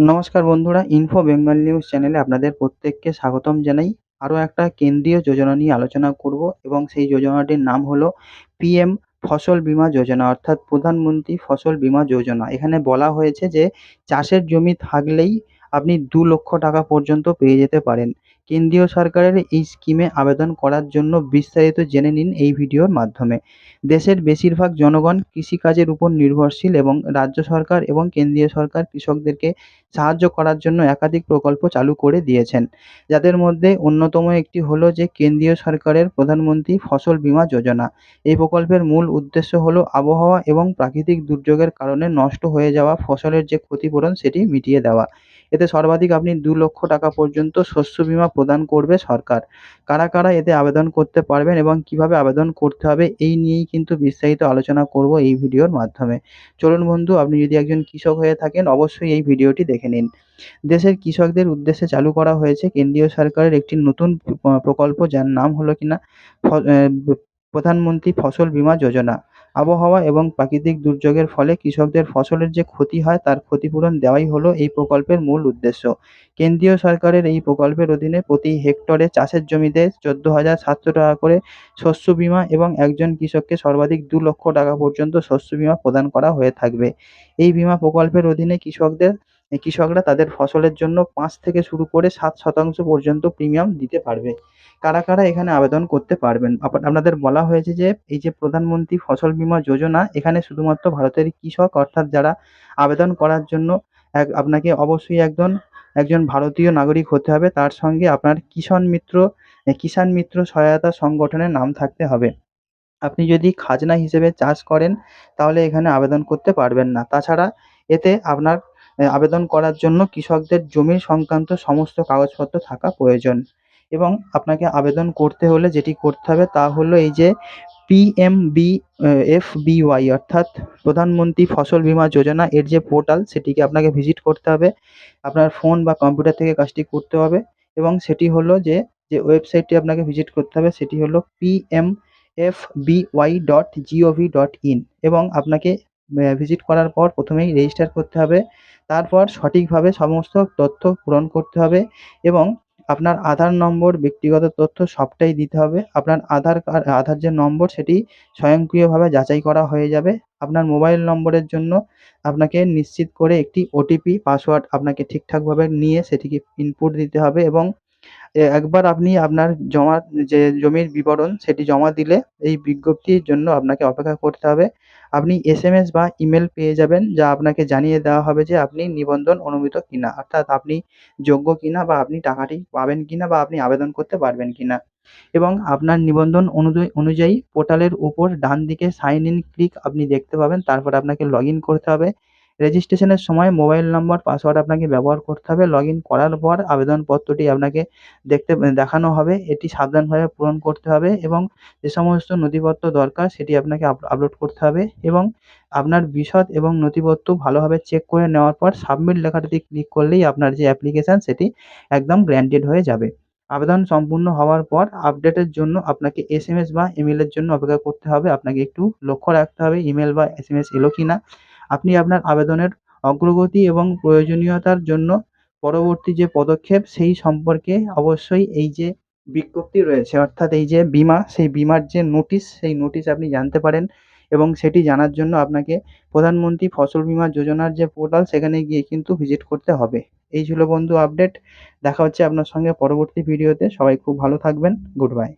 নমস্কার বন্ধুরা info Bengal news চ্যানেলে আপনাদের প্রত্যেককে স্বাগতম জানাই। আরও একটা কেন্দ্রীয় যোজনা নিয়ে আলোচনা করব এবং সেই যোজনাটির নাম হলো পিএম ফসল বীমা যোজনা, অর্থাৎ প্রধানমন্ত্রী ফসল বীমা যোজনা। এখানে বলা হয়েছে যে, চাষের জমি থাকলেই আপনি দু লক্ষ টাকা পর্যন্ত পেয়ে যেতে পারেন। কেন্দ্রীয় সরকারের এই স্কিমে আবেদন করার জন্য বিস্তারিত জেনে নিন এই ভিডিওর মাধ্যমে। দেশের বেশিরভাগ জনগণ কৃষিকাজের উপর নির্ভরশীল এবং রাজ্য সরকার এবং কেন্দ্রীয় সরকার কৃষকদেরকে সাহায্য করার জন্য একাধিক প্রকল্প চালু করে দিয়েছেন। যাদের মধ্যে অন্যতম একটি হলো যে কেন্দ্রীয় সরকারের প্রধানমন্ত্রী ফসল বীমা যোজনা। এই প্রকল্পের মূল উদ্দেশ্য হলো আবহাওয়া এবং প্রাকৃতিক দুর্যোগের কারণে নষ্ট হয়ে যাওয়া ফসলের যে ক্ষতিপূরণ সেটি মিটিয়ে দেওয়া। এতে সর্বাধিক আপনি দু লক্ষ টাকা পর্যন্ত শস্য বীমা প্রদান করবে সরকার। কারা কারা এতে আবেদন করতে পারবেন এবং কীভাবে আবেদন করতে হবে, এই নিয়েই কিন্তু বিস্তারিত আলোচনা করব এই ভিডিওর মাধ্যমে। চলুন বন্ধু, আপনি যদি একজন কৃষক হয়ে থাকেন, অবশ্যই এই ভিডিওটি দেখে নিন। দেশের কৃষকদের উদ্দেশ্যে চালু করা হয়েছে কেন্দ্রীয় সরকারের একটি নতুন প্রকল্প, যার নাম হলো কিনা প্রধানমন্ত্রী ফসল বীমা যোজনা। আবহাওয়া এবং প্রাকৃতিক দুর্যোগের ফলে কৃষকদের ফসলের যে ক্ষতি হয়, তার ক্ষতিপূরণ দেওয়াই হলো এই প্রকল্পের মূল উদ্দেশ্য। কেন্দ্রীয় সরকারের এই প্রকল্পের অধীনে প্রতি হেক্টরে চাষের জমিতে চোদ্দ হাজার সাতশো টাকা করে শস্য বীমা এবং একজন কৃষককে সর্বাধিক দু লক্ষ টাকা পর্যন্ত শস্য বীমা প্রদান করা হয়ে থাকবে। এই বীমা প্রকল্পের অধীনে কৃষকদের কৃষকরা তাদের ফসলের জন্য পাঁচ থেকে শুরু করে সাত শতাংশ পর্যন্ত প্রিমিয়াম দিতে পারবে। কারা কারা এখানে আবেদন করতে পারবেন? আপনাদের বলা হয়েছে যে, এই যে প্রধানমন্ত্রী ফসল বীমা যোজনা, এখানে শুধুমাত্র ভারতের কৃষক, অর্থাৎ যারা আবেদন করার জন্য এক, আপনাকে অবশ্যই একজন একজন ভারতীয় নাগরিক হতে হবে। তার সঙ্গে আপনার কিষাণ মিত্র কিষাণ মিত্র সহায়তা সংগঠনের নাম থাকতে হবে। আপনি যদি খাজনা হিসেবে চাষ করেন, তাহলে এখানে আবেদন করতে পারবেন না। তাছাড়া এতে আপনার আবেদন করার জন্য কৃষকদের জমি সংক্রান্ত সমস্ত কাগজপত্র থাকা প্রয়োজন। এবং আপনাকে আবেদন করতে হলে যেটি করতে হবে তা হলো এই যে পিএমবি এফবিওয়াই অর্থাৎ প্রধানমন্ত্রী ফসল বীমা যোজনা এর যে পোর্টাল সেটিকে আপনাকে ভিজিট করতে হবে। আপনার ফোন বা কম্পিউটার থেকে কাজটি করতে হবে এবং সেটি হলো যে যে ওয়েবসাইটটি আপনাকে ভিজিট করতে হবে সেটি হলো PM FBY dot GOV dot in এবং আপনাকে ভিজিট করার পর প্রথমেই রেজিস্টার করতে হবে। তারপর সঠিকভাবে সমস্ত তথ্য পূরণ করতে হবে এবং আপনার আধার নম্বর, ব্যক্তিগত তথ্য সবটাই দিতে হবে। আপনার আধার কার্ড, আধার যে নম্বর, সেটি স্বয়ংক্রিয়ভাবে যাচাই করা হয়ে যাবে। আপনার মোবাইল নম্বরের জন্য আপনাকে নিশ্চিত করে একটি ওটিপি পাসওয়ার্ড আপনাকে ঠিকঠাকভাবে নিয়ে সেটিকে ইনপুট দিতে হবে এবং একবার আপনি আপনার জমা, যে জমির বিবরণ সেটি জমা দিলে এই বিজ্ঞপ্তির জন্য আপনাকে অপেক্ষা করতে হবে। আপনি এসএমএস বা ইমেল পেয়ে যাবেন যা আপনাকে জানিয়ে দেওয়া হবে যে আপনি নিবন্ধন অনুমোদিত কিনা, অর্থাৎ আপনি যোগ্য কিনা বা আপনি টাকাটি পাবেন কিনা বা আপনি আবেদন করতে পারবেন কিনা। এবং আপনার নিবন্ধন অনুযায়ী পোর্টালের উপর ডান দিকে সাইন ইন ক্লিক আপনি দেখতে পাবেন, তারপর আপনাকে লগ ইন করতে হবে। রেজিস্ট্রেশনের সময় মোবাইল নম্বর, পাসওয়ার্ড আপনাকে ব্যবহার করতে হবে। লগ ইন করার পর আবেদনপত্রটি আপনাকে দেখতে, দেখানো হবে। এটি সাবধানভাবে পূরণ করতে হবে এবং যে সমস্ত নথিপত্র দরকার সেটি আপনাকে আপলোড করতে হবে এবং আপনার বিশদ এবং নথিপত্র ভালোভাবে চেক করে নেওয়ার পর সাবমিট লেখাটিতে ক্লিক করলেই আপনার যে অ্যাপ্লিকেশান সেটি একদম গ্র্যান্টেড হয়ে যাবে। আবেদন সম্পূর্ণ হওয়ার পর আপডেটের জন্য আপনাকে এসএমএস বা ইমেলের জন্য অপেক্ষা করতে হবে। আপনাকে একটু লক্ষ্য রাখতে হবে। ইমেল বা এসএমএস এলো কি না আপনি আপনার আবেদনের অগ্রগতি এবং প্রয়োজনীয়তার জন্য পরবর্তী যে পদক্ষেপ, সেই সম্পর্কে অবশ্যই এই যে বিজ্ঞপ্তি রয়েছে, অর্থাৎ এই যে বিমা, সেই বিমার যে নোটিশ, সেই নোটিশ আপনি জানতে পারেন এবং সেটি জানার জন্য আপনাকে প্রধানমন্ত্রী ফসল বীমা যোজনার যে পোর্টাল, সেখানে গিয়ে কিন্তু ভিজিট করতে হবে। এই ছিল বন্ধু আপডেট। দেখা হচ্ছে আপনার সঙ্গে পরবর্তী ভিডিওতে। সবাই খুব ভালো থাকবেন। Good bye.